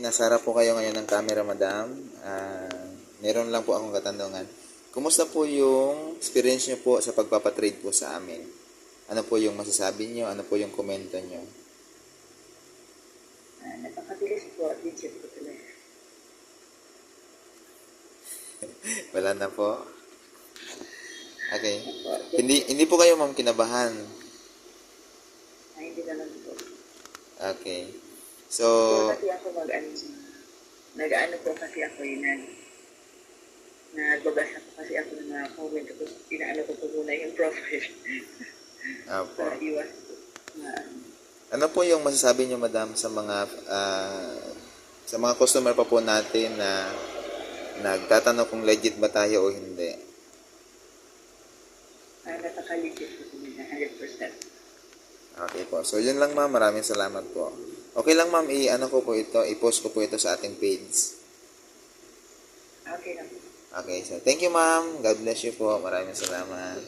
Nasara po kayo ngayon ng camera, madam. Ah, meron lang po akong katanungan. Kumusta po yung experience nyo po sa pagpapatrade po sa amin? Ano po yung masasabi nyo? Ano po yung komento nyo? Ah, napakabilis po at legit po talaga. Wala na po. Okay. Hindi hindi po kayo ma'am kinabahan. Ay, hindi naman po. Okay. So, So, ako mag-ano nag-ano po kasi ako yun nag nagbabasa po kasi ako ng mga comment tapos inaano ko po muna yung profile apo. para iwas po na Ano po yung masasabi nyo madam sa mga ah, sa mga customer pa po natin na nagtatanong kung legit ba tayo o hindi? uh, napaka-legit po talaga 100%. Okay po. So, yun lang ma'am. Maraming salamat po. Okay lang ma'am, i-ano ko po ito, i-post ko po ito sa ating page. Okay lang. Okay, so thank you ma'am. God bless you po. Maraming salamat.